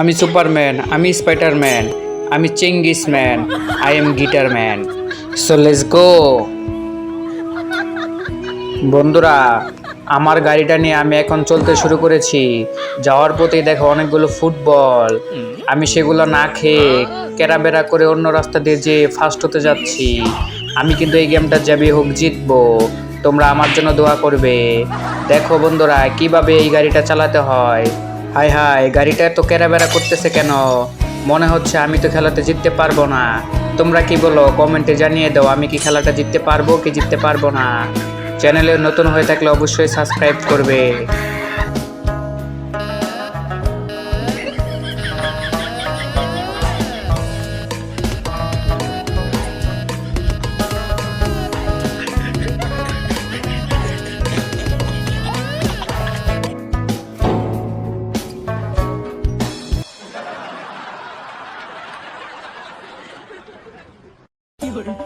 আমি সুপারম্যান, আমি স্পাইডারম্যান, আমি Genghis man, I am guitar man. So let's go. বন্ধুরা, আমার গাড়িটা নিয়ে আমি এখন চলতে শুরু করেছি। যাওয়ার পথেই দেখো অনেকগুলো ফুটবল। আমি সেগুলো না খেয়ে কেরাবেরা করে অন্য রাস্তা দিয়ে যে ফার্স্ট হতে যাচ্ছি। আমি কিন্তু এই গেমটা যাবে হোক জিতবো। তোমরা আমার জন্য দোয়া করবে। দেখো বন্ধুরা, কীভাবে এই গাড়িটা চালাতে হয়। হাই হাই, গাড়িটা এত কেরাবেরা করতেছে কেন? মনে হচ্ছে আমি তো খেলাতে জিততে পারব না। তোমরা কি বলো, কমেন্টে জানিয়ে দাও, আমি কি খেলাটা জিততে পারব কি জিততে পারব না। চ্যানেলে নতুন হয়ে থাকলে অবশ্যই সাবস্ক্রাইব করবে। 有人